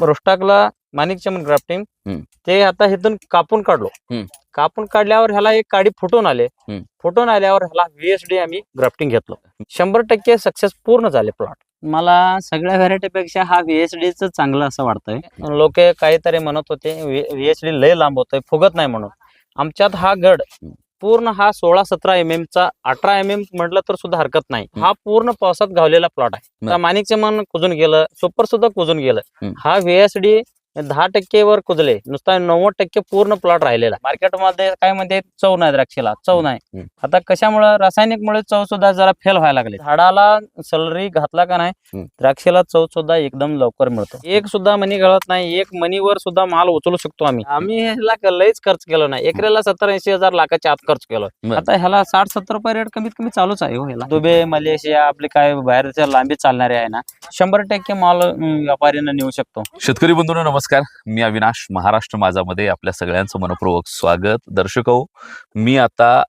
रोस्टाकला माणिक चमन grafting हम्म. ते आता इथून कापून काढलो. हम्म. कापून काढल्यावर ह्याला एक काडी फुटून आले. हम्म. फुटून आल्यावर ह्याला व्हीएसडी आम्ही ग्राफ्टिंग घेतलो. शंभर टक्के सक्सेस पूर्ण झाले प्लॉट मला सगळ्या व्हरायटीपेक्षा हा व्हीएसडीच चांगलं असं वाटतंय. लोक काहीतरी म्हणत होते व्हीएसडी लय लांब होतोय फुगत नाही म्हणून. आमच्यात हा गड पूर्ण हा सोळा सतरा एम एम चा अठरा एम एम म्हटलं तर सुद्धा हरकत नाही. हा पूर्ण पावसात गावलेला प्लॉट आहे. माणिकचे मन कुजून गेलं सुपर सुद्धा कुजून गेलं. हा. व्हीएसडी दहा टक्के वर कुजले. नुसता नव्वद टक्के पूर्ण प्लॉट राहिलेला. मार्केटमध्ये काय म्हणते चव नाही द्राक्षेला चव नाही. आता कशामुळे रासायनिकमुळे चव सुद्धा जरा फेल व्हायला लागले. झाडाला सलरी घातला का नाही. द्राक्षेला चव सुद्धा एकदम लवकर मिळतो. एक सुद्धा मनी गळत नाही एक मनीवर सुद्धा माल उचलू शकतो आम्ही. आम्ही ह्याला लयच खर्च केलो नाही. एकऱ्याला सत्तर ऐंशी हजार लाखाच्या आत खर्च केलो. आता ह्याला साठ सत्तर रुपये रेट कमीत कमी चालूच आहे हो ह्याला. दुबई मलेशिया आपले काय बाहेरच्या लांबी चालणारे आहे ना शंभर टक्के माल व्यापाऱ्यांना नेऊ शकतो. शेतकरी बंधूंनो नमस्कार. मी अविनाश महाराष्ट्र माझामध्ये आपल्या सगळ्यांचं मनपूर्वक स्वागत. दर्शक हो मी आता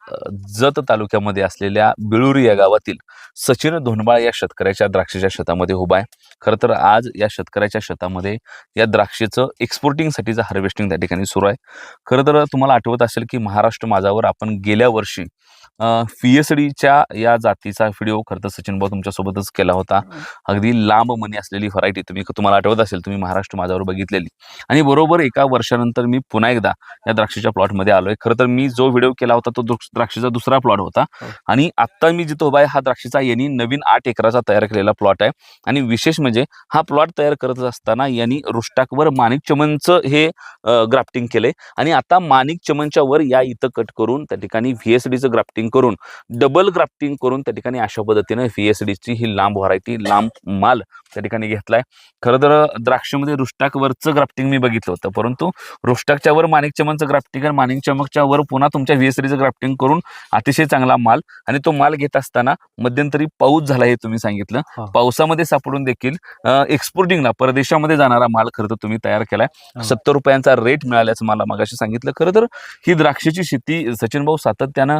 जत तालुक्यामध्ये असलेल्या बिळुरी या गावातील सचिन धोंडबाळ या शेतकऱ्याच्या द्राक्षाच्या शेतामध्ये उभा आहे. खरं तर आज या शेतकऱ्याच्या शेतामध्ये या द्राक्षेचं एक्सपोर्टिंगसाठीचं हार्वेस्टिंग त्या ठिकाणी सुरू आहे. खरं तर तुम्हाला आठवत असेल की महाराष्ट्र माझावर आपण गेल्या वर्षी पी एस डीच्या या जातीचा व्हिडिओ खरं तर सचिन भाऊ तुमच्यासोबतच केला होता. अगदी लांब मनी असलेली व्हरायटी तुम्ही तुम्हाला आठवत असेल तुम्ही महाराष्ट्र माझ्यावर बघितलेली. आणि बरोबर एका वर्षानंतर मी पुन्हा एकदा या द्राक्षाच्या प्लॉटमध्ये आलोय. खरं तर मी जो व्हिडिओ केला होता तो द्राक्ष- द्राक्षाचा दुसरा प्लॉट होता. हो. आणि आत्ता मी जिथं उभा आहे हा द्राक्षाचा यांनी नवीन आठ एकराचा तयार केलेला प्लॉट आहे. आणि विशेष म्हणजे हा प्लॉट तयार करत असताना यांनी रुष्टाकवर माणिक चमनचं हे ग्राफ्टिंग केलंय. आणि आता माणिक चमनच्या वर या इथं कट करून त्या ठिकाणी व्हीएसडीचं ग्राफ्टिंग करून डबल ग्राफ्टिंग करून त्या ठिकाणी अशा पद्धतीनं व्हीएसडीची ही लांब व्हरायटी लांब माल त्या ठिकाणी घेतलाय खरं तर द्राक्षामध्ये रुष्टाकवरचं ग्राफ्टिंग मी बघितलं होतं परंतु रुष्टाकच्या वर माणिक चमनचं ग्राफ्टिंग आणि माणिक चमकच्या वर पुन्हा तुमच्या व्हीएसडीचं ग्राफ्टिंग करून अतिशय चांगला माल आणि तो माल घेत असताना मध्यंतरी पाऊस झाला हे तुम्ही सांगितलं. पावसामध्ये सापडून देखील एक्सपोर्टिंगला परदेशामध्ये जाणारा माल खरं तर तुम्ही तयार केलाय. सत्तर रुपयांचा रेट मिळाल्याचं मला मगाशी सांगितलं खरं तर ही द्राक्षाची शेती सचिन भाऊ सातत्यानं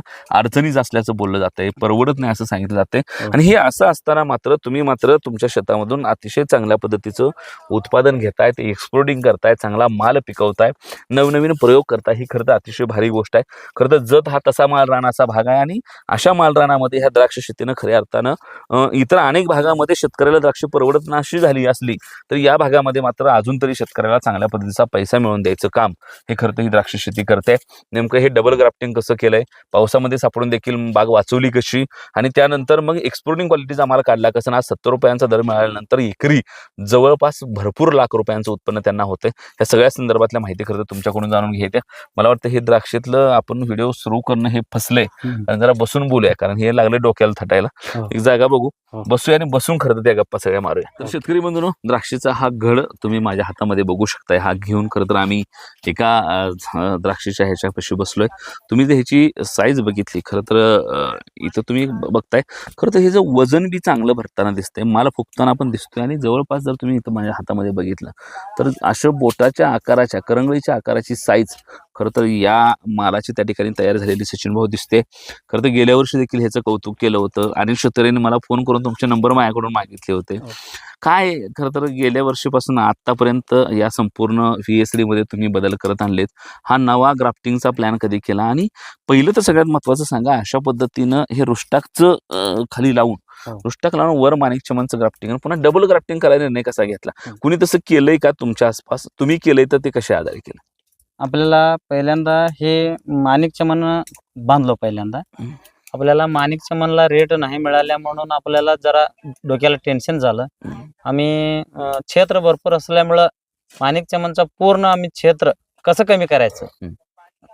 अडचणीच असल्याचं बोललं जातंय परवडत नाही असं सांगितलं जातंय. हो. आणि हे असं असताना मात्र तुम्ही मात्र तुमच्या शेतामधून अतिशय चांगल्या पद्धतीचं उत्पादन घेताय ते एक्सपोर्टिंग करताय चांगला माल पिकवताय नवनवीन प्रयोग करताय ही खरं तर अतिशय भारी गोष्ट आहे. खरं तर जत हा तसा माल रानाचा भाग आहे आणि अशा माल रानामध्ये ह्या द्राक्ष शेतीनं खऱ्या अर्थानं इतर अनेक भागामध्ये शेतकऱ्याला द्राक्ष परवडत नाशी झाली असली तर या भागामध्ये मात्र अजून तरी शेतकऱ्याला चांगल्या पद्धतीचा पैसा मिळवून द्यायचं काम. हे खरं तर ही द्राक्ष शेती करते नेमकं हे डबल ग्राफ्टिंग कसं केलंय? पावसामध्ये सापडून देखील बाग वाचवली कशी? आणि त्यानंतर मग एक्सपोर्टिंग क्वालिटीचा माल काढला कसं? आज सत्तर रुपयांचा दर मिळाल्यानंतर एकरी जवळपास भरपूर लाख रुपयांचं उत्पन्न त्यांना होतं. या सगळ्या संदर्भातल्या माहिती खरं तुमच्याकडून जाणून घ्यायच्या मला वाटतं हे द्राक्षेतलं आपण व्हिडिओ सुरू करणं हे फसलंय. जरा बसून बोलूया कारण हे लागले डोक्याला थटायला. हो. एक जागा बघू. हो. बसूया आणि बसून खरं तर त्या गप्पा सगळ्या मारूया. तर शेतकरी बंधूनो द्राक्षेचा हा घड तुम्ही माझ्या हातामध्ये बघू शकताय. हा घेऊन खरं तर आम्ही एका द्राक्षेच्या ह्याच्यापाशी बसलोय. तुम्ही जर ह्याची साईज बघितली खरं तर इथं तुम्ही बघताय. खरं तर हे जे वजन बी चांगलं भरताना दिसतंय मला फुगताना पण दिसतोय आणि जवळपास जर तुम्ही इथं माझ्या हातामध्ये बघितलं तर अशा बोटाच्या आकाराच्या करंगळीच्या आकाराची साईज खरं तर या मालाची त्या ठिकाणी तयार झालेली सचिन भाऊ दिसते. खरं तर गेल्या वर्षी देखील ह्याचं कौतुक केलं होतं. अनिल शेतकऱ्यांनी मला फोन करून तुमचे नंबर माझ्याकडून मागितले होते. हो. काय खरं तर गेल्या वर्षीपासून आतापर्यंत या संपूर्ण व्ही एसमध्ये तुम्ही बदल करत आणलेत. हा नवा ग्राफ्टिंगचा प्लॅन कधी केला? आणि पहिलं तर सगळ्यात महत्वाचं सांगा अशा पद्धतीनं हे रुष्टाकचं खाली लावून हो. रुष्टाक लावून वर माणिक चमनचं ग्राफ्टिंग आणि पुन्हा डबल ग्राफ्टिंग करायला निर्णय कसा घेतला? हं. कुणी तसं केलंय का तुमच्या आसपास? तुम्ही केलंय तर ते कशा आधारे केलं? आपल्याला पहिल्यांदा हे माणिक चमन बांधलो पहिल्यांदा. आपल्याला माणिक चमनला रेट नाही मिळाल्या म्हणून आपल्याला जरा डोक्याला टेन्शन झालं. आम्ही अं, क्षेत्र भरपूर असल्यामुळं माणिक चमनचं पूर्ण आम्ही क्षेत्र कसं कमी करायचं.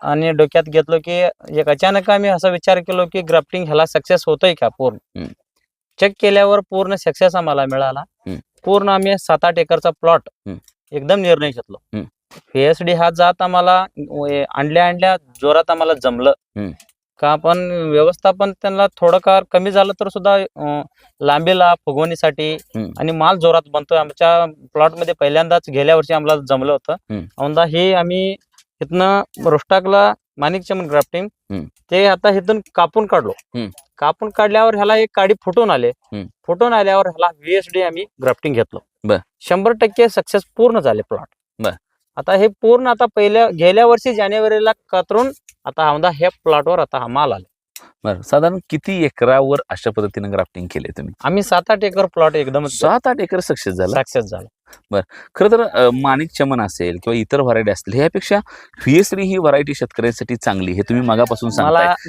आणि डोक्यात घेतलो की एक अचानक आम्ही असा विचार केलो की ग्राफ्टिंग ह्याला सक्सेस होतोय का पूर्ण हम्म. चेक केल्यावर पूर्ण सक्सेस आम्हाला मिळाला हम्म. पूर्ण आम्ही सात आठ एकरचा प्लॉट हम्म. एकदम निर्णय घेतलो हम्म. पीएचडी हा जात आम्हाला आणल्या आणल्या जोरात आम्हाला जमलं. का आपण व्यवस्थापन त्यांना थोडं फार कमी झालं तर सुद्धा लांबीला फुगवणीसाठी. आणि माल जोरात बनतोय आमच्या प्लॉटमध्ये पहिल्यांदाच गेल्या वर्षी आम्हाला जमलं होतं. औंदा हे आम्ही इथनं रोस्टाकला माणिक चमन ग्राफ्टिंग. ते आता इथून कापून काढलो. कापून काढल्यावर ह्याला एक काडी फुटून आले. फुटून आल्यावर ह्याला व्हीएसडी आम्ही ग्राफ्टिंग घेतलो. शंभर टक्के सक्सेस पूर्ण झाले प्लॉट. आता हे पूर्ण आता पहिल्या गेल्या वर्षी जानेवारीला कातरून आता आमदा ह्या प्लॉटवर आता हा माल आला. बरं साधारण किती एकरावर अशा पद्धतीने ग्राफ्टिंग केले तुम्ही? आम्ही सात आठ एकर प्लॉट एकदम सात आठ एकर सक्सेस झाला? सक्सेस झाला. खरं तर माणिक चमन असेल किंवा इतर व्हरायटी असतील ह्यापेक्षा व्हीएसडी ही व्हरायटी शेतकऱ्यांसाठी चांगली हे तुम्ही मगापासून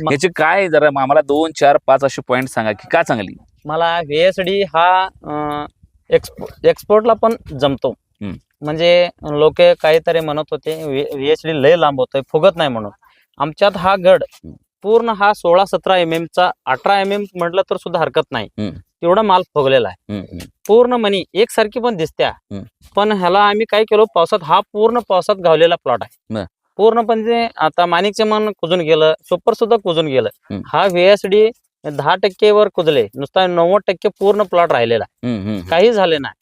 म- याचे काय जरा आम्हाला दोन चार पाच असे पॉईंट सांगा की का चांगली? मला व्हीएसडी हा एक्सपोर्ट एक्सपोर्टला पण जमतो. म्हणजे लोक काहीतरी म्हणत होते व्हीएसडी लय लांब होतोय फुगत नाही म्हणून आमच्यात हा गड. पूर्ण हा सोळा सतरा एम एम चा अठरा एम एम म्हटलं तर सुद्धा हरकत नाही. तेवढा माल फुगलेला आहे. पूर्ण मनी एकसारखी पण दिसत्या. पण ह्याला आम्ही काय केलो पावसात हा पूर्ण पावसात गावलेला प्लॉट आहे. पूर्ण म्हणजे आता माणिकचे मन कुजून गेलं सुपर सुद्धा कुजून गेलं. हा व्हीएसडी दहा टक्के वर कुजले नुसता नव्वद टक्के पूर्ण प्लॉट राहिलेला आहे. काही झाले नाही.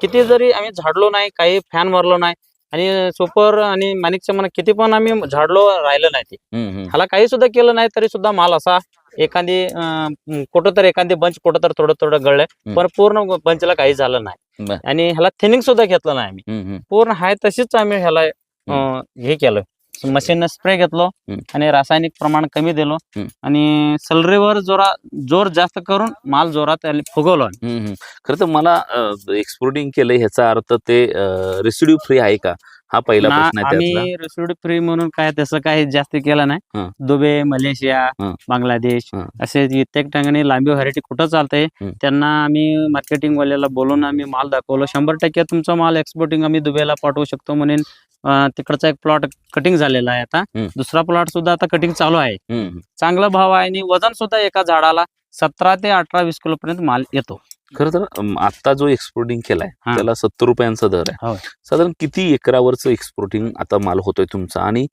किती जरी आम्ही झाडलो नाही काही फॅन मारलो नाही आणि सुपर आणि माणिकच्या मन किती पण आम्ही झाडलो राहिलं नाही ते. ह्याला काही सुद्धा केलं नाही तरी सुद्धा माल असा एखादी कुठं तर एखादी बंच कुठं तर थोडं थोडं गळलंय पण पूर्ण बंचला काही झालं नाही. आणि ह्याला थिनिंग सुद्धा घेतलं नाही आम्ही. पूर्ण हाय तशीच आम्ही ह्याला हे केलं मशीन स्प्रे घेतलो हम्म. आणि रासायनिक प्रमाण कमी दिलो हम्म. आणि सलरेवर जोरा जोर जास्त करून माल जोरात फुगवलो आम्ही. हम्म, हम्म. खरं तर मला एक्सपोर्टिंग केलं ह्याचा अर्थ ते रेसिड्यू फ्री आहे का हा पहिला ना- प्रश्न आहे त्यातला. आम्ही रेसिड फ्री म्हणून काय तसं काही जास्त केलं हं. नाही दुबई मलेशिया हं. बांगलादेश हं. असे कित्येक ठिकाणी लांबी व्हरायटी कुठं चालतंय. त्यांना आम्ही मार्केटिंग वाल्याला बोलून आम्ही माल दाखवलो शंभर टक्के तुमचा माल एक्सपोर्टिंग आम्ही दुबईला पाठवू शकतो म्हणून तिकडचा एक प्लॉट कटिंग झालेला आहे आता. दुसरा प्लॉट सुद्धा आता कटिंग चालू आहे. चांगला भाव आहे आणि वजन सुद्धा एका झाडाला सतरा ते अठरा वीस किलो पर्यंत माल येतो खरं तर आता जो एक्सपोर्टिंग केलाय. त्याला सत्तर रुपयांचा दर आहे. साधारण किती एकरावरचं एक्सपोर्टिंग आता माल होतोय तुमचा आणि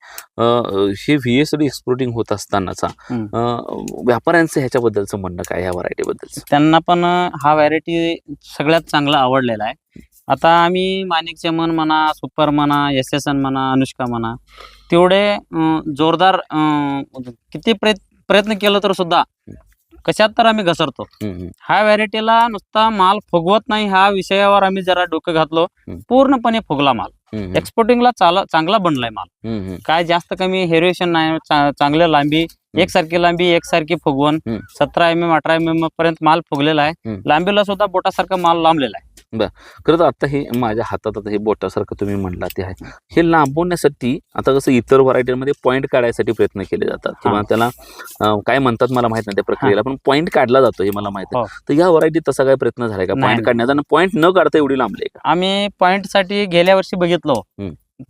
हे व्हीएसडी एक्सपोर्टिंग होत असतानाचा व्यापाऱ्यांचं ह्याच्याबद्दलचं म्हणणं काय ह्या व्हरायटी बद्दल त्यांना पण हा व्हरायटी सगळ्यात चांगला आवडलेला आहे आता आम्ही माणिक चमन म्हणा सुपर म्हणा एस एस एन म्हणा अनुष्का म्हणा तेवढे अं, जोरदार अं, किती प्रयत्न प्रयत्न केलं तर सुद्धा कशात तर आम्ही घसरतो. ह्या व्हरायटीला नुसता माल फुगवत नाही ह्या विषयावर आम्ही जरा डोकं घातलो. हम्म. पूर्णपणे फुगला माल. एक्सपोर्टिंगला चाल चांगला बनलाय माल. काय जास्त कमी हेरिएशन नाही चा- चांगल्या लांबी एकसारखी लांबी एकसारखी फुगवण. हम्म. सतरा एम एम अठरा एम एम पर्यंत माल फुगलेला आहे. हम्म. लांबीला सुद्धा बोटासारखा माल लांबलेला आहे. खरं तर आता हे माझ्या हातात आता हे बोटासारखं तुम्ही म्हणला ते आहे. हे लांबवण्यासाठी आता कसं इतर व्हरायटीमध्ये पॉईंट काढायसाठी प्रयत्न केले जातात. किंवा त्याला काय म्हणतात मला माहीत नाही त्या प्रक्रियेला पण पॉईंट काढला जातो हे मला माहीत आहे. हो. तर या व्हरायटीत तसा काय प्रयत्न झालाय का? पॉईंट. काढण्याचा आणि पॉईंट न काढता एवढी लांबले का? आम्ही पॉइंटसाठी गेल्या वर्षी बघितलो.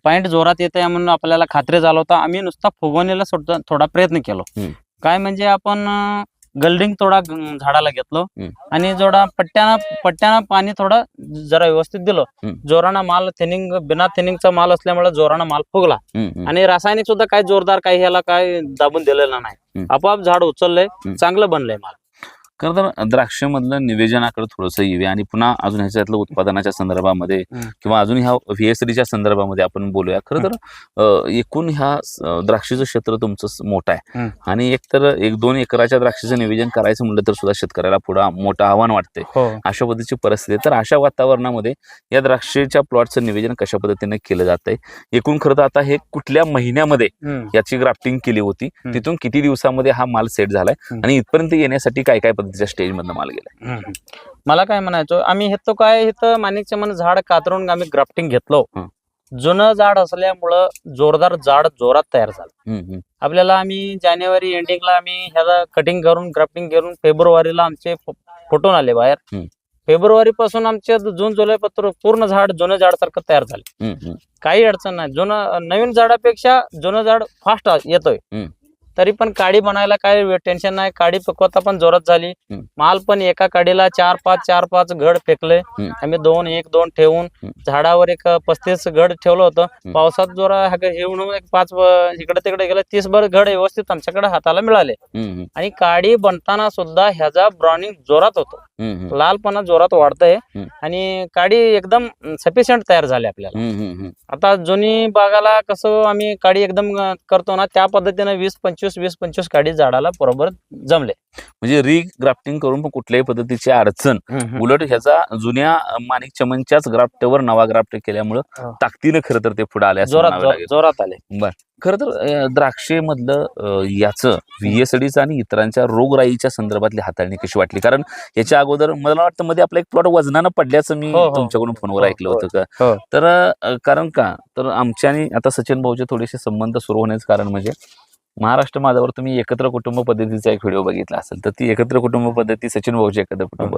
पॉइंट जोरात येत आहे म्हणून आपल्याला खात्री झाला होता. आम्ही नुसता फुगवणीला सुद्धा थोडा प्रयत्न केलो. काय म्हणजे आपण गल्डिंग थोडा ग- झाडाला घेतलो हम्म. आणि जोडा पट्ट्यानं पट्ट्यानं पाणी थोडं जरा व्यवस्थित दिलं हम्म. जोरानं माल थिनिंग बिना थिनिंगचा माल असल्यामुळे जोरानं माल फुगला हम्म. आणि रासायनिक सुद्धा काय जोरदार काही ह्याला काय दाबून दिलेलं नाही हम्म. आपोआप झाड उचललंय हम्म. चांगलं बनलंय माल खरं तर द्राक्षमधलं निवेदनाकडे थोडंसं येऊया आणि पुन्हा अजून ह्याच्यातलं उत्पादनाच्या संदर्भामध्ये. किंवा अजून ह्या व्हीएसडीच्या संदर्भामध्ये आपण बोलूया खरं तर एकूण ह्या द्राक्षीचं क्षेत्र तुमचं मोठं आहे. आणि एक तर एक दोन एकराच्या द्राक्षीचं नियोजन करायचं म्हटलं तर सुद्धा शेतकऱ्याला पुढं मोठं आव्हान वाटते हो अशा पद्धतीची परिस्थिती आहे. तर अशा वातावरणामध्ये या द्राक्षेच्या प्लॉटचं नियोजन कशा पद्धतीने केलं जात आहे एकूण खरं तर आता हे कुठल्या महिन्यामध्ये. याची ग्राफ्टिंग केली होती. तिथून किती दिवसामध्ये हा माल सेट झालाय. आणि इथपर्यंत येण्यासाठी काय काय पद्धतीच्या स्टेजमधनं माल हम्म. मला काय म्हणायचं आम्ही हे तो काय इथं माणिकच्या मन झाड कातरून आम्ही ग्राफ्टिंग घेतलो हं. जुनं झाड असल्यामुळं जोरदार झाड जोरात तयार झालं. आपल्याला आम्ही जानेवारी एंडिंगला आम्ही ह्याला कटिंग करून ग्राफ्टिंग करून फेब्रुवारीला आमचे फुटून आले बाहेर हं. फेब्रुवारी पासून आमचे जून जुलै पत्र पूर्ण झाड जुनं झाड सारखं तयार झाले. काही अडचण नाही जुनं नवीन झाडापेक्षा जुनं झाड फास्ट येतोय हं. तरी पण काडी बनायला काय टेन्शन नाही काडी पिकवता पण जोरात झाली. माल पण एका काडीला चार पाच चार पाच घड फेकले. आम्ही दोन एक दोन ठेवून. झाडावर एक पस्तीस घड ठेवलं होतं. पावसात जोरा हे होऊन एक पाच इकडे तिकडे गेलं तीस भर घड व्यवस्थित आमच्याकडे हाताला मिळाले. आणि काडी बनताना सुद्धा ह्याचा ब्रॉनिंग जोरात होतो लालपणा जोरात वाढतंय हम्म. आणि काडी एकदम सफिशियंट तयार झाली आपल्याला. आता जुनी बागाला कसं आम्ही काडी एकदम करतो ना त्या पद्धतीने वीस पंचवीस वीस पंचवीस काडी झाडाला बरोबर जमले म्हणजे रिग्राफ्टिंग करून पण कुठल्याही पद्धतीची अडचण उलट ह्याचा जुन्या माणिक चमनच्याच ग्राफ्टवर नवा ग्राफ्ट केल्यामुळं हा. ताकदीनं खरं तर ते पुढे आले जोरात. जोरात आले खरं तर द्राक्षेमधलं याचं व्हीएसडीचं आणि इतरांच्या रोगराईच्या संदर्भातली हाताळणी कशी वाटली कारण याच्या अगोदर मला वाटतं मध्ये आपला एक प्लॉट वजनानं पडल्याचं मी हो, हो. तुमच्याकडून फोनवर हो, ऐकलं. होतं. का तर कारण का तर आमच्या आणि आता सचिन भाऊचे थोडेसे संबंध सुरू होण्याचं कारण म्हणजे महाराष्ट्र माझ्यावर तुम्ही एकत्र कुटुंब पद्धतीचा एक व्हिडिओ बघितला असेल तर ती एकत्र कुटुंब पद्धती सचिन भाऊची एकत्र कुटुंब.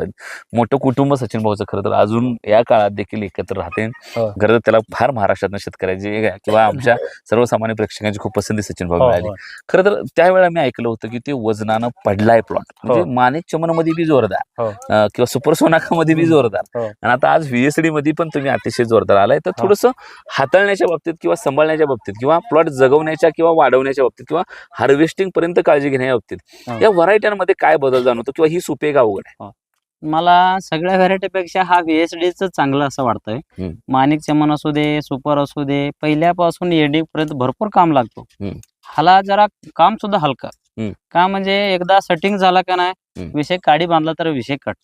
मोठं कुटुंब सचिन भाऊचं खरं तर अजून या काळात देखील एकत्र राहते हो. खरं तर त्याला फार महाराष्ट्रातनं शेतकऱ्याची किंवा आमच्या सर्वसामान्य प्रेक्षकांची खूप पसंती सचिन भाऊ हो, मिळाली हो. खरं तर त्यावेळेला मी ऐकलं होतं की ते वजनानं पडलाय प्लॉट म्हणजे हो. माणिक चमनमध्ये बी जोरदार हो. किंवा सुपर सोनाका मध्ये बी. जोरदार हो. आणि आता आज व्हीएसडी मध्ये पण तुम्ही अतिशय जोरदार आलाय तर हो. थोडस हाताळण्याच्या बाबतीत किंवा सांभाळण्याच्या बाबतीत किंवा प्लॉट जगवण्याच्या किंवा वाढवण्याच्या बाबतीत किंवा हार्वेस्टिंग पर्यंत काळजी घेण्याच्या बाबतीत. या व्हरायट्यांमध्ये काय बदल जाणवतो किंवा ही सुपे का अवघड आहे मला सगळ्या व्हरायटीपेक्षा हा व्हीएसडीच चांगलं असं वाटतंय. माणिक चमन असू दे सुपर असू दे पहिल्यापासून एडिंग पर्यंत भरपूर काम लागतो. हाला जरा काम सुद्धा हलका. का म्हणजे एकदा सेटिंग झाला का नाही. विषय काडी बांधला तर विषय कट.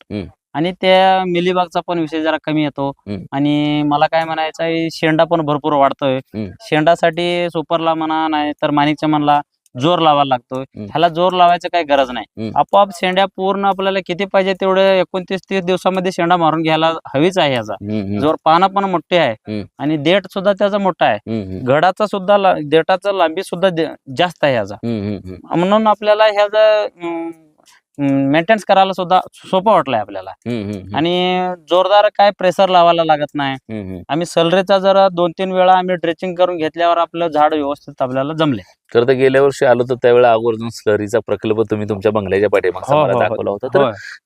आणि त्या मिलीबागचा पण विषय जरा कमी येतो. आणि मला काय म्हणायचं शेंडा पण भरपूर वाढतोय. शेंडासाठी सुपरला म्हणा नाही तर माणिक चमनला जोर लावायला हम्म. ह्याला जोर लावायचं काही गरज नाही. आपोआप शेंड्या पूर्ण आपल्याला किती पाहिजे तेवढे एकोणतीस तीस दिवसामध्ये शेंडा मारून घ्यायला हवीच आहे हम्म, जोर पानं पण मोठे आहे. आणि देठ सुद्धा त्याचा मोठा आहे. घडाचा सुद्धा देठाचा लांबी सुद्धा जास्त आहे हम्म, म्हणून आपल्याला ह्याचा मेंटेन्स करायला सुद्धा सोपं वाटलंय आपल्याला. आणि जोरदार काय प्रेशर लावायला लागत नाही. आम्ही सलरेचा जरा दोन तीन वेळा आम्ही ड्रेचिंग करून घेतल्यावर आपलं झाड व्यवस्थित आपल्याला जमले. तर गेल्या वर्षी आलो तर त्यावेळेला आवर्जून स्लरीचा प्रकल्प तुम्ही तुमच्या बंगल्याच्या पाठीमागचा हो, मला हो, हो. दाखवला होता तर.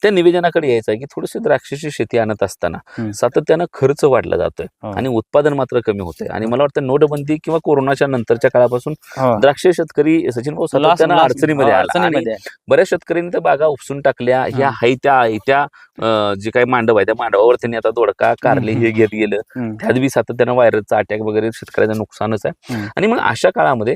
त्या निवेदनाकडे यायचं आहे की थोडीशी द्राक्षाची शेती आणत असताना. सातत्यानं खर्च वाढला जातोय. आणि उत्पादन मात्र कमी होतंय आणि मला वाटतं नोटबंदी किंवा कोरोनाच्या नंतरच्या काळापासून. द्राक्ष शेतकरी सचिन भाऊ loss- अडचणीमध्ये आला. बऱ्याच शेतकऱ्यांनी त्या बागा उपसून टाकल्या ह्या हायत्या त्या जे काही मांडव आहे त्या मांडवावर त्यांनी आता दोडका कारले. हे घेत गेलं. त्यात बी सातत्यानं व्हायरसचा अटॅक वगैरे शेतकऱ्याचं नुकसानच आहे. आणि मग अशा काळामध्ये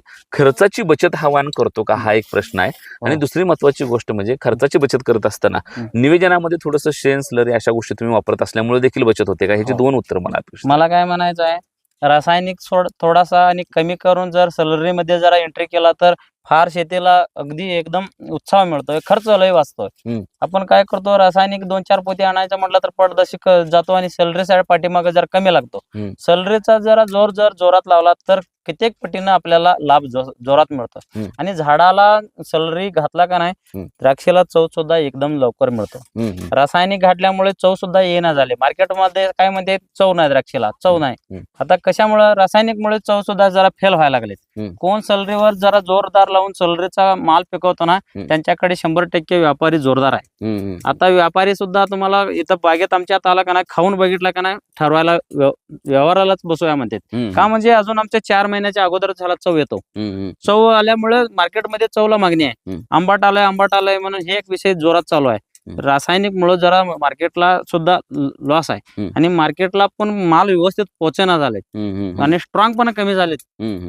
खर्चाची बचत हवान करतो का हा एक प्रश्न आहे आणि हो. दुसरी महत्वाची गोष्ट म्हणजे खर्चाची बचत करत असताना. निवेदनामध्ये थोडंसं शेण स्लरी अशा गोष्टी तुम्ही वापरत असल्यामुळे देखील बचत होते का ह्याची हो. दोन उत्तर मला. मला काय म्हणायचं आहे रासायनिक सोड थोडासा आणि कमी करून जर सलरीमध्ये जरा एंट्री केला तर फार शेतीला अगदी एकदम उत्साह मिळतोय खर्च लय वाचतोय. आपण काय करतो रासायनिक दोन चार पोती आणायचं म्हटलं तर पडदशी जातो आणि सलरी साईड पाठीमागे जरा कमी लागतो. सलरीचा जरा जोर जर जोरात लावला तर कित्येक पटीनं आपल्याला लाभ जो- जोरात मिळतो हम्म. आणि झाडाला सलरी घातला का नाही हम्म. द्राक्षेला चव सुद्धा एकदम लवकर मिळतो हम्म. रासायनिक घातल्यामुळे चव सुद्धा येणं झाले मार्केटमध्ये काय म्हणते चव नाही द्राक्षेला चव नाही हम्म. आता कशामुळे रासायनिकमुळे चव सुद्धा जरा फेल व्हायला लागले हम्म. कोण सलरीवर जरा जोरदार लावून सलरीचा माल पिकवतो ना हम्म. त्यांच्याकडे शंभर टक्के व्यापारी जोरदार आहे हम्म, हम्म. आता व्यापारी सुद्धा तुम्हाला इथं बागेत आमच्या आत आला का नाही खाऊन बघितला का नाही ठरवायला व्यव- व्यवहारालाच बसूया म्हणतात हम्म, का म्हणजे अजून आमच्या चार महिन्याच्या अगोदर झाला चव येतो. चव आल्यामुळे मार्केटमध्ये चवला मागणी आहे. आंबाट आलाय आंबाट आलाय म्हणून हे एक विषय जोरात चालू आहे. रासायनिक मुळे जरा मार्केटला सुद्धा लॉस आहे. आणि मार्केटला पण माल व्यवस्थित पोहोचना झाले आणि स्ट्रॉंग पण कमी झालेत.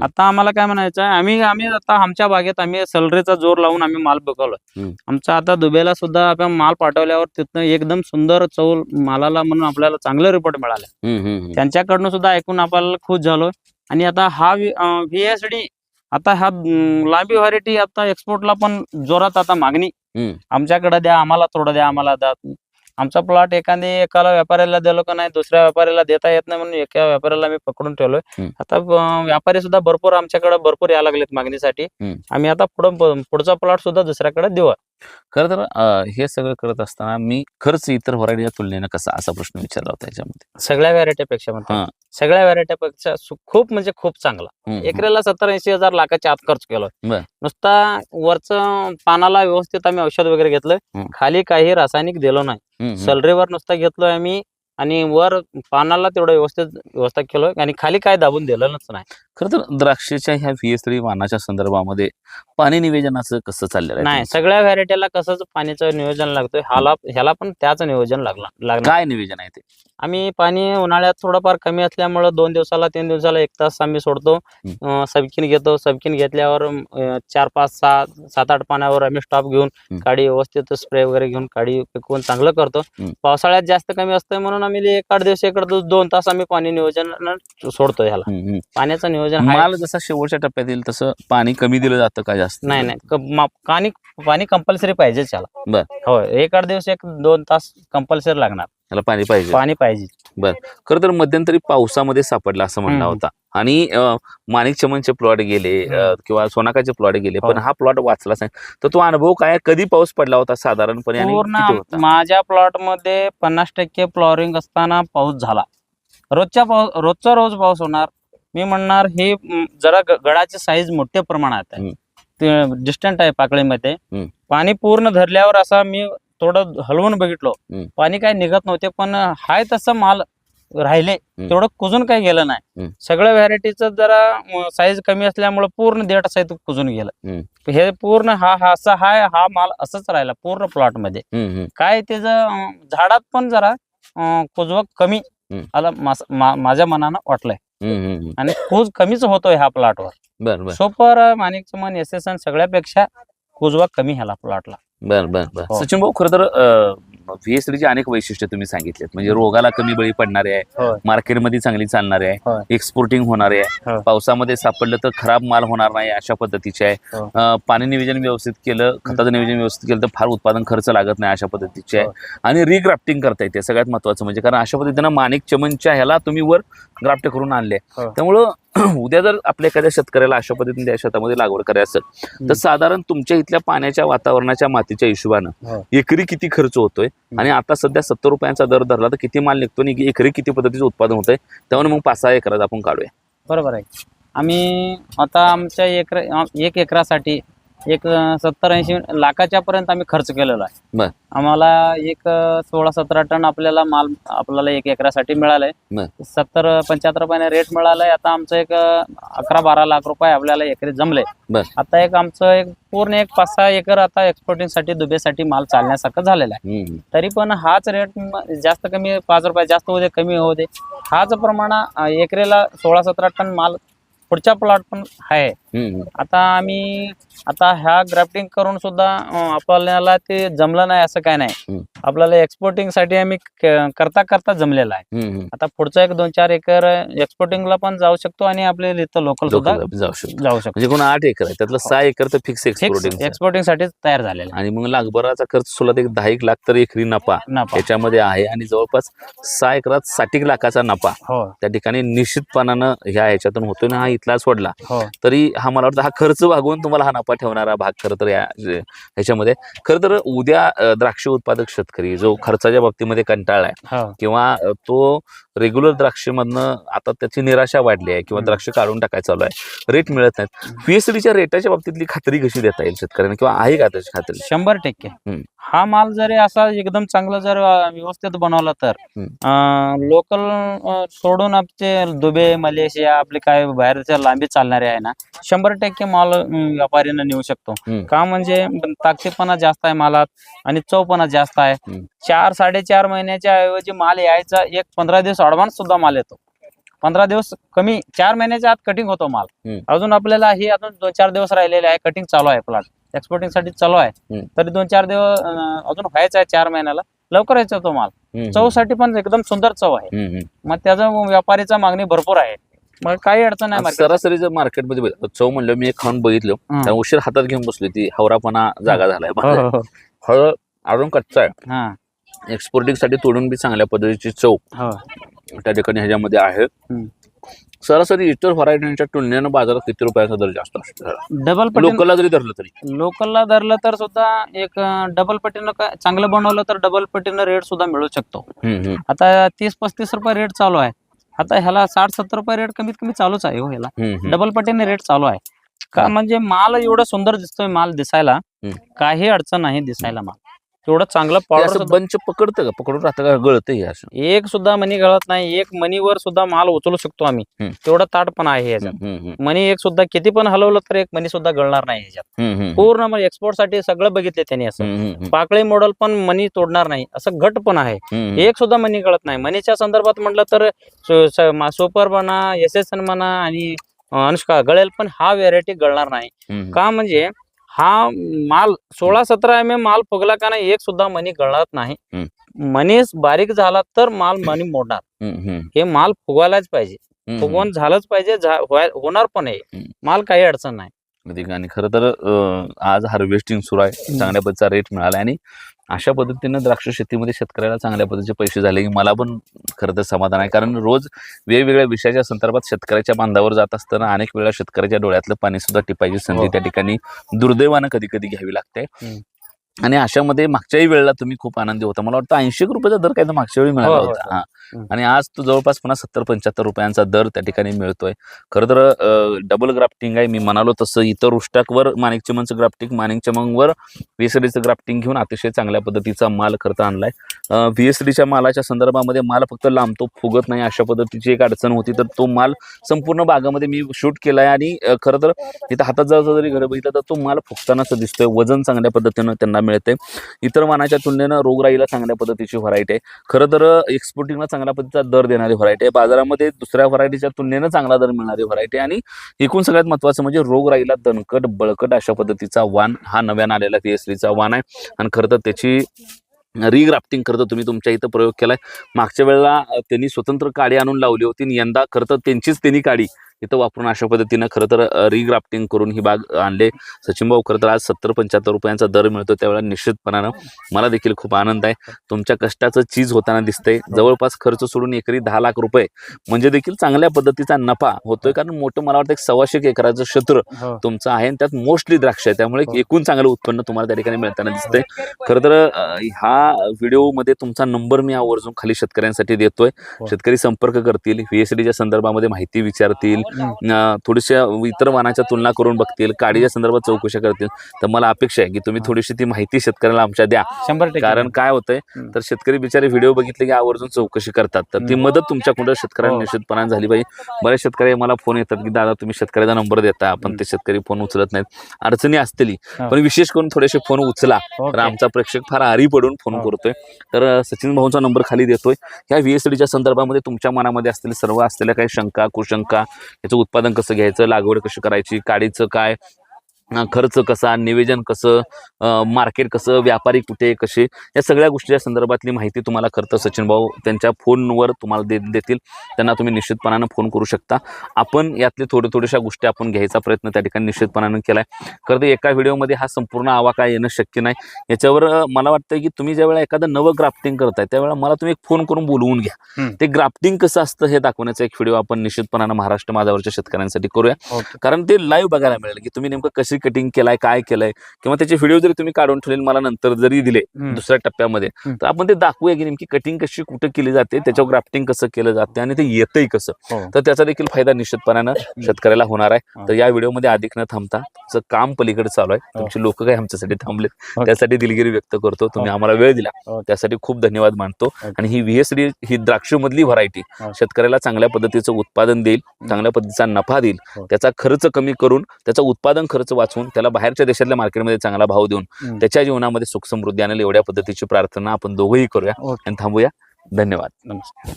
आता आम्हाला काय म्हणायचं आहे आम्ही आम्ही आता आमच्या बागेत आम्ही सलरीचा जोर लावून आम्ही माल हम्म. आमचा आता दुबईला सुद्धा आपण माल पाठवल्यावर तिथनं एकदम सुंदर चव मालाला म्हणून आपल्याला चांगले रिपोर्ट मिळाले. त्यांच्याकडनं सुद्धा ऐकून आपल्याला खुश झालो आणि आता हा व्ही एस डी आता हा लांबी व्हरायटी आता एक्सपोर्टला पण जोरात आता मागणी. आमच्याकडे द्या आम्हाला थोडं द्या आम्हाला द्या आमचा प्लॉट एखादी एकाला व्यापाऱ्याला दिलो का नाही दुसऱ्या व्यापाऱ्याला देता येत नाही म्हणून एका व्यापाऱ्याला मी पकडून ठेवलोय. आता व्यापारी सुद्धा भरपूर आमच्याकडे भरपूर यायला लागलेत मागणीसाठी. आम्ही आता पुढं पुढचा प्लॉट सुद्धा दुसऱ्याकडे देऊ खरं तर हे सगळं करत असताना मी खर्च इतर व्हरायटीच्या तुलनेनं कसा असा प्रश्न विचारला होता याच्यामध्ये सगळ्या व्हरायटीपेक्षा. सगळ्या व्हरायटीपेक्षा खूप म्हणजे खूप चांगला. एकरेला सत्तर ऐंशी हजार लाखाच्या आत खर्च बर. नुसता वरचं पानाला व्यवस्थित आम्ही औषध वगैरे हम्म. खाली काही रासायनिक दिलो नाही. सलरीवर नुसता घेतलोय आम्ही आणि वर पानाला तेवढं व्यवस्थित व्यवस्था केलोय. आणि खाली काय दाबून दिलंच नाही. खरं तर द्राक्षाच्या ह्या व्ही थ्री वाहनाच्या संदर्भामध्ये पाणी निवेदनाचं कसं चाललेलं नाही? सगळ्या व्हरायटीला कसंच पाण्याचं नियोजन लागतोय. ह्याला ह्याला पण त्याच नियोजन लागला लागणार. काय निवेदन आहे ते? आम्ही पाणी उन्हाळ्यात थोडंफार कमी असल्यामुळं दोन दिवसाला तीन दिवसाला एक तास आम्ही सोडतो. सबकिन घेतो. सबकिन घेतल्यावर चार पाच सहा सात आठ पाण्यावर आम्ही स्टॉप घेऊन. काडी व्यवस्थित स्प्रे वगैरे घेऊन काडी पिकवून चांगलं करतो. पावसाळ्यात जास्त कमी असतंय म्हणून आम्ही एक आठ दिवस दिवस दोन तास आम्ही पाणी नियोजन सोडतो ह्याला. पाण्याचं नियोजन. माल जसा शेवटच्या टप्प्यात येईल तसं पाणी कमी दिलं जातं का जास्त? नाही नाही. पाणी पाणी कंपल्सरी पाहिजेच याला बर. होय. एक आठ दिवस एक दोन तास कंपल्सरी लागणार. त्याला पाणी पाहिजे. पाणी पाहिजे. खरं तर मध्यंतरी पावसामध्ये सापडला असं म्हणला. होता. आणि माणिक चमनचे प्लॉट गेले. किंवा सोनाकाचे प्लॉट गेले पण हो. हा प्लॉट वाचलाच नाही. तर तो अनुभव काय? कधी पाऊस पडला होता साधारणपणे आणि माझ्या प्लॉटमध्ये पन्नास टक्के फ्लॉवरिंग असताना पाऊस झाला. रोजच्या पाऊस रोजचा रोज पाऊस होणार. मी म्हणणार हे जरा गडाची साईज मोठ्या प्रमाणात आहे. डिस्टंट आहे पाकळीमध्ये. पाणी पूर्ण धरल्यावर असा मी थोडं हलवून बघितलो. पाणी काही निघत नव्हते पण हाय तसं माल राहिले तेवढं कुजून काही गेलं नाही. सगळ्या व्हरायटीचं जरा साईज कमी असल्यामुळे पूर्ण देठ साईज कुजून गेलं हे पूर्ण हा हा असा हाय हा माल असंच राहिला पूर्ण प्लॉटमध्ये. काय त्याचं झाडात पण जरा कुजवा कमी. आला माझ्या मनानं वाटलंय. आणि कुज कमीच होतोय ह्या प्लॉटवर बर बर सोपर माणिकचं मन एस एस एन सगळ्यापेक्षा कुजवा कमी ह्याला प्लॉटला बर बर बर हो. सचिन भाऊ खरं तर व्ही एस ची अनेक वैशिष्ट्ये तुम्ही सांगितलेत. म्हणजे रोगाला कमी बळी पडणारे आहे. मार्केटमध्ये चांगली चालणारे आहे. एक्सपोर्टिंग होणारे आहे. पावसामध्ये सापडलं तर खराब माल होणार नाही अशा पद्धतीचे आहे. पाणी नियोजन व्यवस्थित केलं खताचं नियोजन व्यवस्थित केलं तर फार उत्पादन खर्च लागत नाही अशा पद्धतीचे आहे. आणि रिग्राफ्टिंग करता येते सगळ्यात महत्वाचं म्हणजे कारण अशा पद्धतीनं माणिक चमनच्या ह्याला तुम्ही वर ग्राफ्ट करून आणले. त्यामुळं उद्या जर आपल्या एखाद्या शेतकऱ्याला अशा पद्धतीने त्या शेतामध्ये लागवड करायची असेल तर. साधारण तुमच्या इथल्या पाण्याच्या वातावरणाच्या मातीच्या हिशोबानं. एकरी किती खर्च होतोय? आणि आता सध्या सत्तर रुपयांचा दर धरला तर किती माल निघतो आणि एकरी किती पद्धतीचं उत्पादन होतंय? त्यामुळे मग पाच सहा एकरात आपण काढूया. बरोबर आहे. आम्ही आता आमच्या एकर एक एकरासाठी एक सत्तर ऐंशी लाखाच्या पर्यंत आम्ही खर्च केलेला बर. आहे आम्हाला एक सोळा सतरा टन आपल्याला माल आपल्याला एक एकरासाठी मिळालाय. सत्तर पंच्याहत्तर रुपयाने रेट मिळालाय आता आमचं एक अकरा बारा लाख रुपये आपल्याला एकरी जमले. आता एक आमचं एक पूर्ण एक पाच सहा एकर आता एक्सपोर्टिंगसाठी दुबेसाठी माल चालण्यासारखं झालेला आहे हम्म. तरी पण हाच रेट जास्त कमी पाच रुपये जास्त होऊ दे कमी होऊ दे हाच प्रमाण अं, एकरेला सोळा सतरा टन माल पुढच्या प्लॉट पण आहे हम्म. आता आम्ही आता ह्या ग्राफ्टिंग करून सुद्धा अं, आपल्याला ते जमलं नाही असं काय नाही हम्म. आपल्याला एक्सपोर्टिंगसाठी आम्ही क- करता करता जमलेला आहे. हम्म. आता पुढचं एक दोन चार एकर एक्सपोर्टिंगला पण जाऊ शकतो आणि आपल्या इथं लोकल सुद्धा लोकल जाऊ शकतो. जाऊ शकतो. म्हणजे कोण आठ एकर आहे. त्यातलं सहा एकर तर फिक्स एक्सपोर्टिंग एक्सपोर्टिंगसाठी तयार झालेला आणि मग लागभराचा खर्च सुद्धा एक दहा एक लाख तर एकरी नफा आहे नफा. याच्यामध्ये आहे. आणि जवळपास सहा एकरात साठ एक लाखाचा नफा हो. त्या ठिकाणी निश्चितपणानं ह्या ह्याच्यातून होतोय ना हा इथला सोडला. हो. तरी हा मला वाटतं हा खर्च भागवून तुम्हाला हा नफा ठेवणारा भाग खरं तर या जे- ह्याच्यामध्ये. खरं तर उद्या अं, द्राक्ष उत्पादक शेतकरी जो खर्चाच्या बाबतीमध्ये कंटाळलाय किंवा तो रेग्युलर द्राक्षमधनं आता त्याची निराशा वाढली आहे किंवा. द्राक्ष काढून टाकायचं चालू आहे रेट मिळत नाहीत पीएसडीच्या रेटाच्या बाबतीतली खात्री कशी देता येईल शेतकऱ्यांना किंवा आहे का त्याची खात्री शंभर टक्के. हा माल जरी असा एकदम चांगला जर व्यवस्थित बनवला तर लोकल सोडून आपले दुबई मलेशिया आपले काय बाहेरच्या लांबी चालणारे आहे ना शंभर टक्के माल व्यापारीनं नेऊ शकतो. का म्हणजे ताकदीपणा जास्त आहे मालात आणि चवपणा जास्त आहे. चार साडेचार महिन्याच्या ऐवजी माल यायचा एक पंधरा दिवस ऍडव्हान्स सुद्धा माल येतो पंधरा दिवस कमी चार महिन्याच्या आत कटिंग होतो माल. अजून आपल्याला ही अजून दोन चार दिवस राहिलेले आहे कटिंग चालू आहे प्लॉट एक्सपोर्टिंगसाठी चालू आहे. तरी दोन चार दिवस अजून व्हायचा आहे चार महिन्याला लवकर यायचा तो माल. चवसाठी पण एकदम सुंदर चव आहे. मग त्याचा व्यापारीचा मागणी भरपूर आहे मग काही अडचण नाही. सरासरी जर मार्केटमध्ये चव म्हणलं मी खाऊन बघितलं हं. त्या उशीर हातात घेऊन बसली ती हवरापणा जागा झालाय हो, हो, हो. हळ अजून कच्चा आहे हा, एक्सपोर्टिंगसाठी तोडून बी चांगल्या पद्धतीची चव हो. त्या ठिकाणी ह्याच्यामध्ये आहे हम्म. सरासरी इतर व्हरायटीच्या तुलनेनं बाजारात किती रुपयाचा दर जास्त असतो डबल पटीन लोकलला जरी धरलं तरी लोकलला धरलं तर सुद्धा एक अं, डबल पटीनं काय चांगलं बनवलं तर डबल पटीनं रेट सुद्धा मिळू शकतो हम्म, हम्म, आता तीस पस्तीस रुपये रेट चालू आहे आता ह्याला साठ सत्तर रुपये रेट कमीत कमी चालूच आहे हो ह्याला हम्म, हम्म. डबल पटीने रेट चालू आहे का हा. म्हणजे माल एवढं सुंदर दिसतोय माल दिसायला हम्म. काही अडचण नाही दिसायला माल तेवढं चांगलं पावडर बंच पकडतं का? पकडून राहतं का? गळतं हे असं. एक सुद्धा मनी गळत नाही. एक मनीवर सुद्धा माल उचलू शकतो आम्ही. तेवढं ताट पण आहे याच्यात मनी एक सुद्धा किती पण हलवलं तर एक मनी सुद्धा गळणार नाही याच्यात पूर्ण मग एक्सपोर्टसाठी सगळं बघितले त्यांनी असं. पाकळी मॉडेल पण मनी तोडणार नाही. असं घट पण आहे. एक सुद्धा मनी गळत नाही. मनीच्या संदर्भात म्हटलं तर सुपर म्हणा एस एस एन म्हणा आणि अनुष्का गळेल पण हा व्हेरायटी गळणार नाही. का म्हणजे हा माल सोळा सतरा एम एम माल फुगला का नाही एक सुद्धा मनी गळत नाही. मनी बारीक झाला तर माल मनी मोडणार. हे माल फुगवायलाच पाहिजे. फुगवून झालंच पाहिजे होणार पण आहे. माल काही अडचण नाही. आणि खरं तर आज हार्वेस्टिंग सुरू आहे. चांगल्या पद्धतीचा रेट मिळाला आणि अशा पद्धतीनं द्राक्ष शेतीमध्ये शेतकऱ्याला चांगल्या पद्धतीचे पैसे झाले की मला पण खरं तर समाधान आहे कारण रोज वेगवेगळ्या विषयाच्या संदर्भात शेतकऱ्याच्या बांधावर जात असताना अनेक वेळा शेतकऱ्याच्या डोळ्यातलं पाणी सुद्धा टिपायची संधी हो. त्या ठिकाणी दुर्दैवानं कधी कधी घ्यावी लागते. आणि अशामध्ये मागच्याही वेळेला तुम्ही खूप आनंदी होता. मला वाटतं ऐंशी रुपयाचा दर काय तर मागच्या वेळी मिळाला होता. हो. आणि आज तो जवळपास पुन्हा सत्तर पंच्याहत्तर रुपयांचा दर त्या ठिकाणी मिळतोय. खरं तर डबल ग्राफ्टिंग आहे. मी म्हणालो तसं इतर उष्टाकवर माणिक चिमनचं ग्राफ्टिंग माणिक चिमंगवर व्हीएसडीचं ग्राफ्टिंग घेऊन अतिशय चांगल्या पद्धतीचा माल खर्च आणलाय. व्हीएसडीच्या मालाच्या संदर्भामध्ये माल फक्त लांबतो फुगत नाही अशा पद्धतीची एक अडचण होती. तर तो माल संपूर्ण बागामध्ये मी शूट केलाय आणि खरं तर इथं हातात जर जरी घडं बघितलं तर तो माल फुगतानाच दिसतोय. वजन चांगल्या पद्धतीनं त्यांना मिळते. इतर वाणाच्या तुलनेनं रोगराईला चांगल्या पद्धतीची व्हरायटी आहे. खरं तर एक्सपोर्टिंगला चांगल्या पद्धतीचा दर देणारी व्हरायटी आहे. बाजारामध्ये दुसऱ्या व्हरायटीच्या तुलनेनं चांगला दर मिळणारी व्हरायटी आणि एकूण सगळ्यात महत्त्वाचं म्हणजे रोगराईला दणकट बळकट अशा पद्धतीचा वाण हा नव्यानं आलेला पीएसडीचा वाण आहे. आणि खरं तर त्याची रिग्राफ्टिंग करतं तुम्ही तुमच्या इथं प्रयोग केलाय. मागच्या वेळेला त्यांनी स्वतंत्र काडी आणून लावली होती. आणि यंदा खरं तर त्यांचीच त्यांनी काडी इथं वापरून अशा पद्धतीनं खरं तर रिग्राफ्टिंग करून ही बाग आणले. सचिन भाऊ खरं तर आज सत्तर पंच्याहत्तर रुपयांचा दर मिळतो त्यावेळेला निश्चितपणानं. मला देखील खूप आनंद आहे. तुमच्या कष्टाचं चीज होताना दिसतंय. जवळपास खर्च सोडून एकरी दहा लाख रुपये म्हणजे देखील चांगल्या पद्धतीचा नफा होतोय. कारण मोठं मला वाटतं एक सव्वाशे एक एकराचं क्षेत्र हो. तुमचं आहे आणि त्यात मोस्टली द्राक्ष आहे. त्यामुळे हो. एकूण चांगलं उत्पन्न तुम्हाला त्या ठिकाणी मिळताना दिसतंय. खरं तर ह्या व्हिडिओमध्ये तुमचा नंबर मी आवर्जून खाली शेतकऱ्यांसाठी देतोय. हो. शेतकरी संपर्क करतील व्हीएसडीच्या संदर्भामध्ये माहिती विचारतील थोडीशा इतर वाहनाच्या तुलना करून बघतील काडीच्या संदर्भात चौकशा करतील तर मला अपेक्षा आहे की तुम्ही. थोडीशी ती माहिती शेतकऱ्याला आमच्या द्या शंभर कारण काय होतंय. तर शेतकरी बिचारे व्हिडिओ बघितले की आवर्जून चौकशी करतात तर ती. मदत तुमच्याकडे शेतकऱ्यांना हो. निश्चितपणाने झाली पाहिजे बरेच शेतकरी मला फोन येतात की दादा तुम्ही शेतकऱ्याचा नंबर देता पण हम्म. ते शेतकरी फोन उचलत नाहीत अडचणी असतील. पण विशेष करून थोडेसे फोन उचला तर. आमचा प्रेक्षक फार आरी पडून फोन. करतोय तर सचिन भाऊंचा नंबर खाली देतोय ह्या व्हीएसडीच्या संदर्भामध्ये तुमच्या मनामध्ये असलेले सर्व असलेल्या काही शंका कुशंका याचं उत्पादन कसं घ्यायचं लागवड कशी करायची काडीचं काय खर्च कसा निवेदन कसं मार्केट कसं व्यापारी कुठे कसे या सगळ्या गोष्टीच्या संदर्भातली माहिती तुम्हाला खरं सचिन भाऊ त्यांच्या फोनवर तुम्हाला दे देतील. त्यांना तुम्ही निश्चितपणानं फोन करू शकता. आपण यातले थोडे थोड्याशा गोष्टी आपण घ्यायचा प्रयत्न त्या ठिकाणी निश्चितपणानं केलाय. खरं तर एका व्हिडिओमध्ये हा संपूर्ण आवाका येणं शक्य नाही. याच्यावर मला वाटतं की तुम्ही ज्यावेळेला एखादं नवं ग्राफ्टिंग करताय त्यावेळेला मला तुम्ही एक फोन करून बोलवून घ्या. ते ग्राफ्टिंग कसं असतं हे दाखवण्याचा एक व्हिडिओ आपण निश्चितपणानं महाराष्ट्र माझ्यावरच्या शेतकऱ्यांसाठी करूया. कारण ते लाईव्ह बघायला मिळेल की तुम्ही नेमकं कशी कटिंग केलाय काय केलंय किंवा त्याचे व्हिडिओ जरी तुम्ही काढून ठेवले मला नंतर जरी दिले. दुसऱ्या टप्प्यामध्ये. तर आपण ते दाखवूया की नेमकी कटिंग कशी कुठं केली जाते त्याच्यावर ग्राफ्टिंग कसं केलं जाते आणि ते येतंय कसं हो. तर त्याचा देखील फायदा निश्चितपणानं शेतकऱ्याला होणार आहे हा. तर या व्हिडिओमध्ये अधिक न थांबता काम पलीकडे चालू आहे तुमची लोक काय आमच्यासाठी थांबलेत ओके. त्यासाठी दिलगिरी व्यक्त करतो तुम्ही आम्हाला वेळ दिला. त्यासाठी खूप धन्यवाद मानतो. आणि ही व्हीएसडी ही द्राक्षमधली व्हरायटी हा. शेतकऱ्याला चांगल्या पद्धतीचं उत्पादन देईल चांगल्या पद्धतीचा नफा देईल हो. त्याचा खर्च कमी करून त्याचा उत्पादन खर्च वाचवून त्याला बाहेरच्या देशातल्या मार्केटमध्ये चांगला भाव देऊन. त्याच्या जीवनामध्ये सुख समृद्धी आणेल एवढ्या पद्धतीची प्रार्थना आपण दोघंही करूया. आणि थांबूया धन्यवाद नमस्कार